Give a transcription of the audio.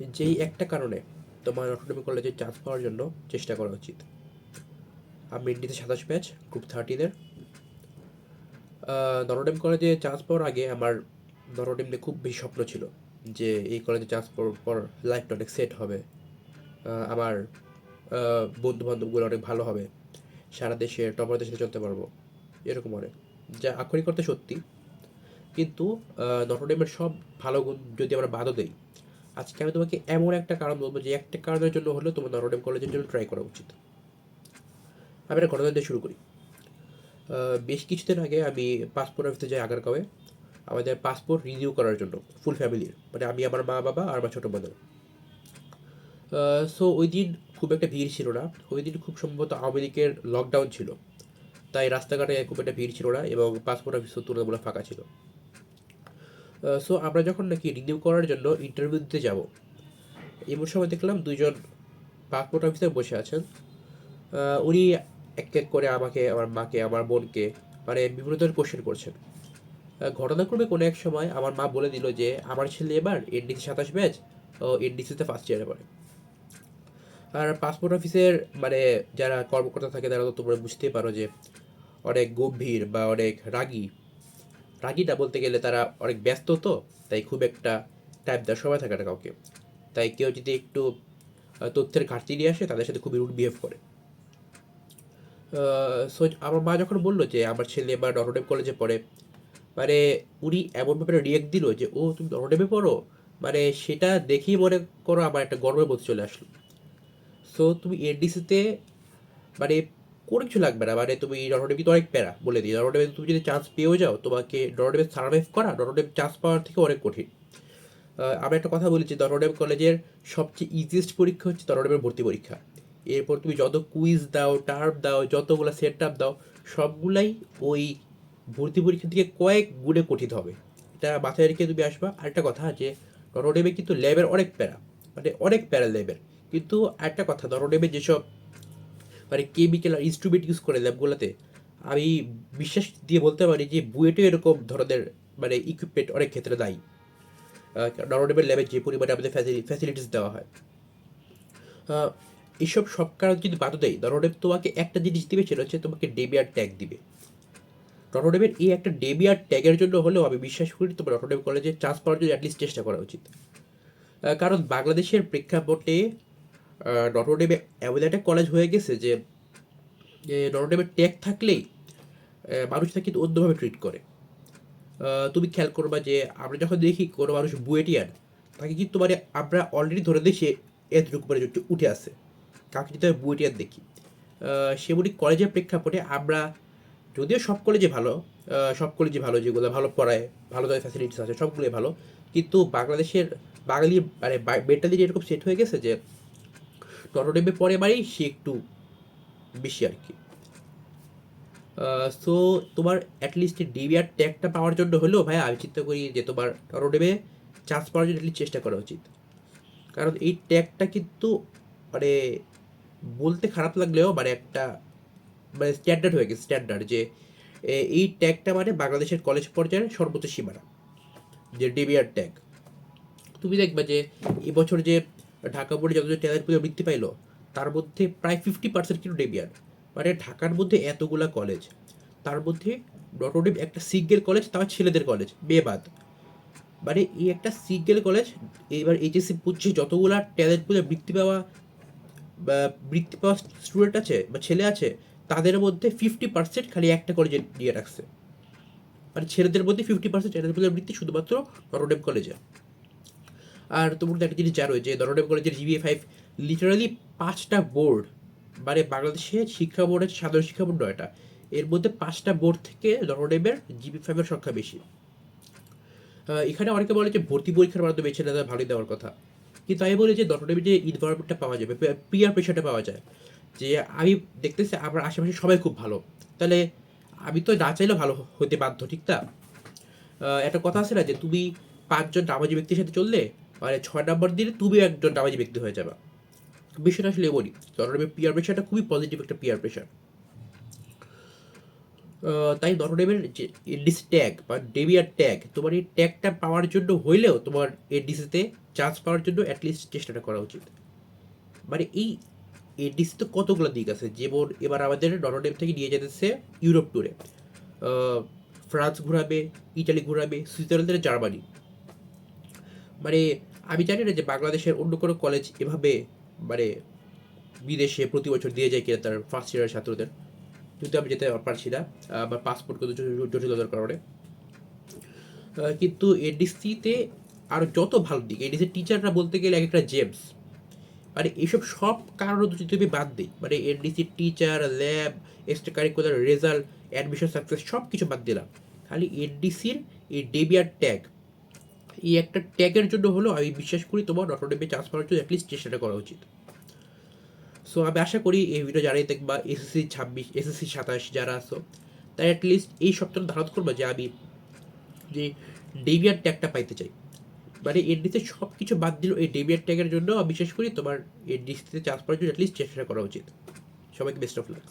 যেই একটা কারণে তোমার অটোনমি কলেজে চান্স পাওয়ার জন্য চেষ্টা করা উচিত। আমি ইন্ডিতে সাতাশ ব্যাচ গ্রুপ থার্টিনের নরোডেম কলেজে চান্স পাওয়ার আগে আমার নরোডেম নিয়ে খুব বেশি স্বপ্ন ছিল যে এই কলেজে চান্স পাওয়ার পর লাইফটা অনেক সেট হবে। আমার বন্ধু বান্ধবগুলো অনেক ভালো হবে। সারা দেশে টপারদের সাথে চলতে পারব। এরকম অনেক। যা আক্ষরিক করতে সত্যি। কিন্তু নটরডেমের সব ভালো গুণ যদি আমরা বাদও দেই আজকে আমি তোমাকে এমন একটা কারণ বলব, যে একটা কারণের জন্য হলেও তোমার নটরডেম কলেজের জন্য ট্রাই করা উচিত। আমি একটা ঘটনা দিয়ে শুরু করি। বেশ কিছুদিন আগে আমি পাসপোর্ট অফিসে যাই আগারগাঁওয়ে, আমাদের পাসপোর্ট রিনিউ করার জন্য ফুল ফ্যামিলির মানে আমি, আমার মা বাবা আর আমার ছোটো বোনের সো ওই দিন খুব একটা ভিড় ছিল না। ওই দিন খুব সম্ভবত আওয়ামী লীগের লকডাউন ছিল। তাই রাস্তাঘাটে খুব একটা ভিড় ছিল না এবং পাসপোর্ট অফিসও তুলনামূলক ফাঁকা ছিল। সো আমরা যখন নাকি রিনিউ করার জন্য ইন্টারভিউ দিতে যাব এমন সময় দেখলাম দুইজন পাসপোর্ট অফিসার বসে আছেন। উনি এক এক করে আমাকে, আমার মাকে, আমার বোনকে মানে বিভিন্ন ধরনের কোশ্চেন করছেন। ঘটনাক্রমে কোনো এক সময় আমার মা বলে দিল যে, আমার ছেলে এবার এনডিসি সাতাশ ব্যাচ ও এনডিসিতে ফার্স্ট ইয়ারে পড়ে। আর পাসপোর্ট অফিসের মানে যারা কর্মকর্তা থাকে, তারা তো তোমরা বুঝতেই পারো যে অনেক গম্ভীর বা অনেক রাগী। রাগীটা বলতে গেলে তারা অনেক ব্যস্ত তো, তাই খুব একটা টাইপ দেওয়ার সময় থাকে না কাউকে। তাই কেউ যদি একটু তথ্যের ঘাটতি নিয়ে আসে, তাদের সাথে খুবই রুড বিহেভ করে। সো আমার মা যখন বলল যে আমার ছেলে বা নটরডেম কলেজে পড়ে মানে উনি এমনভাবে রিয়েক্ট দিল যে, ও, তুমি নটরডেমে পড়ো? মানে সেটা দেখেই মনে করো আমার একটা গর্বের বোধ চলে আসলো। সো তুমি এনডিসিতে মানে কোনো কিছু লাগবে না? মানে তুমি নটরডেম কিন্তু অনেক প্যারা, বলে দিই। নটরডেমে তুমি যদি চান্স পেয়েও যাও, তোমাকে নটরডেমে সার্ভাইভ করা নটরডেম চান্স পাওয়ার থেকে অনেক কঠিন। আমরা একটা কথা বলেছি নটরডেম কলেজের সবচেয়ে ইজিয়েস্ট পরীক্ষা হচ্ছে নটরডেমের ভর্তি পরীক্ষা। এরপর তুমি যত কুইজ দাও টার্ম দাও, যতগুলো সেট আপ দাও, সবগুলাই ওই ভর্তি পরীক্ষা থেকে কয়েক গুণে কঠিন হবে। এটা মাথায় রেখে তুমি আসবা। আরেকটা কথা যে নটরডেমে কিন্তু ল্যাবের অনেক প্যারা মানে অনেক প্যারা ল্যাবের কিন্তু একটা কথা নটরডেমে যেসব মানে কেমিক্যাল আর ইনস্ট্রুমেন্ট ইউজ করে ল্যাবগুলোতে আমি বিশ্বাস দিয়ে বলতে পারি যে বুয়েটে এরকম ধরনের মানে ইকুইপমেন্ট অনেক ক্ষেত্রে দায়ী নরডেমের ল্যাবে যে পরিমাণে আমাদের ফ্যাসিলিটিস দেওয়া হয়। আহ, এইসব সব কারণ যদি বাদ দেয় নরডেব তোমাকে একটা জিনিস দিবে সেটা হচ্ছে তোমাকে ডেবিয়ার ট্যাগ দিবে। নটরডেমের এই একটা ডেবিয়ার ট্যাগের জন্য হলেও আমি বিশ্বাস করি তোমার নটরডেম কলেজে চান্স পাওয়ার জন্য অ্যাটলিস্ট চেষ্টা করা উচিত। কারণ বাংলাদেশের প্রেক্ষাপটে নটরডেমে এমন একটা কলেজ হয়ে গেছে যে নটরডেমের ট্যাগ থাকলেই আহ, মানুষ তাকে কিন্তু অন্যভাবে ট্রিট করে। তুমি খেয়াল করবা যে আমরা যখন দেখি কোনো মানুষ বুয়েটিয়ান তাকে কিন্তু মানে আমরা অলরেডি ধরে দিই সে এতটুকু মানে উঠে আসে। কাউকে যদি আমি বুয়েটিয়ান দেখি সেমনি কলেজের প্রেক্ষাপটে আমরা যদিও সব কলেজে ভালো সব কলেজে ভালো যেগুলো ভালো পড়ায় ভালো ধরনের ফ্যাসিলিটিস আছে সবগুলোই ভালো কিন্তু বাংলাদেশের বাঙালি মানে মেন্টালিটি এরকম সেট হয়ে গেছে যে নটরডেমে পরে মানেই সে একটু বেশি আর কি। সো তোমার অ্যাটলিস্ট ডিবিআর ট্যাগটা পাওয়ার জন্য হলেও ভাই আমি চিন্তা করি যে তোমার নটরডেমে চান্স পাওয়ার জন্য atleast চেষ্টা করা উচিত। কারণ এই ট্যাগটা কিন্তু মানে বলতে খারাপ লাগলেও মানে একটা মানে স্ট্যান্ডার্ড হয়ে গেছে স্ট্যান্ডার্ড যে এই ট্যাগটা মানে বাংলাদেশের কলেজ পর্যায়ের সর্বোচ্চ সীমানা, যে ডিবিআর ট্যাগ তুমি দেখবে যে এবছর যে ঢাকা বোর্ডে যতজন ট্যালেন্ট পুজো বৃত্তি পাইলো, তার মধ্যে প্রায় ফিফটি পার্সেন্ট কিন্তু ডেবিয়ার মানে ঢাকার মধ্যে এতগুলা কলেজ তার মধ্যে নটরডেম একটা সিঙ্গেল কলেজ তাও ছেলেদের কলেজ মেয়ে বাদ। মানে এই একটা সিঙ্গেল কলেজ এইবার এইচএসসি পুচ্ছে যতগুলা ট্যালেন্ট পুজো বৃত্তি পাওয়া বৃত্তি পাওয়া স্টুডেন্ট আছে বা ছেলে আছে, তাদের মধ্যে ফিফটি পার্সেন্ট খালি একটা কলেজে নিয়ে রাখছে। মানে ছেলেদের মধ্যে ফিফটি পার্সেন্ট ট্যালেন্ট পুজোর বৃত্তি শুধুমাত্র নটরডেম কলেজে আর তোমরা তো একটা জিনিস জানো যে নটরডেম কলেজের জিবিএ ফাইভ লিটারালি পাঁচটা বোর্ড মানে বাংলাদেশে শিক্ষা বোর্ডের সাধারণ শিক্ষা বোর্ড নয়টা এর মধ্যে পাঁচটা বোর্ড থেকে নটরডেমের জিবি ফাইভের সংখ্যা বেশি। এখানে অনেকে বলে যে ভর্তি পরীক্ষার মাধ্যমে ছেলেদের ভালোই দেওয়ার কথা। কিন্তু আমি বলি যে নটরডেমে যে ইনভারনমেন্টটা পাওয়া যাবে পিয়ার প্রেশারটা পাওয়া যায় যে আমি দেখতেছি আমার আশেপাশে সবাই খুব ভালো তাহলে আমি তো না চাইলেও ভালো হতে বাধ্য ঠিক আহ, একটা কথা আছে না যে তুমি পাঁচজন নামাজি ব্যক্তির সাথে চললে মানে ছয় নাম্বার দিলে তুমি একজন নামাজি ব্যক্তি হয়ে যাবে। বিষয়টা আসলে বলি নটরডেমের পিয়ার প্রেশারটা খুবই পজিটিভ একটা পিয়ার প্রেশার তাই নটরডেমের যে এডিস ট্যাগ বা ডেবিয়ার ট্যাগ তোমার এই ট্যাগটা পাওয়ার জন্য হইলেও তোমার এডিসিতে চান্স পাওয়ার জন্য অ্যাটলিস্ট চেষ্টাটা করা উচিত। মানে এই এডিসি তো কতগুলো দিক আছে? যেমন এবার আমাদের নটরডেম থেকে নিয়ে যেতেছে ইউরোপ ট্যুরে ফ্রান্স ঘোরাবে ইটালি ঘোরাবে সুইজারল্যান্ডের জার্মানি মানে আমি জানি না যে বাংলাদেশের অন্য কোনো কলেজ এভাবে মানে বিদেশে প্রতি বছর দিয়ে যায় কিনা তার ফার্স্ট ইয়ারের ছাত্রদের। কিন্তু আমি যেতে পারছি না আমার পাসপোর্ট কিন্তু জটিল- জটিলতার কারণে। কিন্তু এডিসিতে আর যত ভালো দিক এডিসির টিচাররা বলতে গেলে এক একটা জেমস মানে এইসব সব কারণ যদি তুমি বাদ দিই মানে এনডিসির teacher lab extracurricular result admission success সব কিছু বাদ দিলাম। খালি এনডিসির এই ডেবিয়ার ট্যাগ এই একটা ট্যাগের জন্য হলো আমি বিশ্বাস করি তোমার নটরডেমে চান্স পাওয়ার জন্য অ্যাটলিস্ট চেষ্টাটা করা উচিত। সো আমি আশা করি এই ভিডিও যারাই দেখবা এসএসসি ছাব্বিশ এসএসসি সাতাশ যারা আসো তাই অ্যাটলিস্ট এই সপ্তাহে ধারণ করব যে আমি যে ডেভিয়ার ট্যাগটা পাইতে চাই। মানে এনডিসিতে সব কিছু বাদ দিল এই ডেবিয়ার ট্যাগের জন্য বিশ্বাস করি তোমার এনডিসিতে চান্স পাওয়ার জন্য অ্যাটলিস্ট চেষ্টা করা উচিত। সবাইকে বেস্ট অফ লাক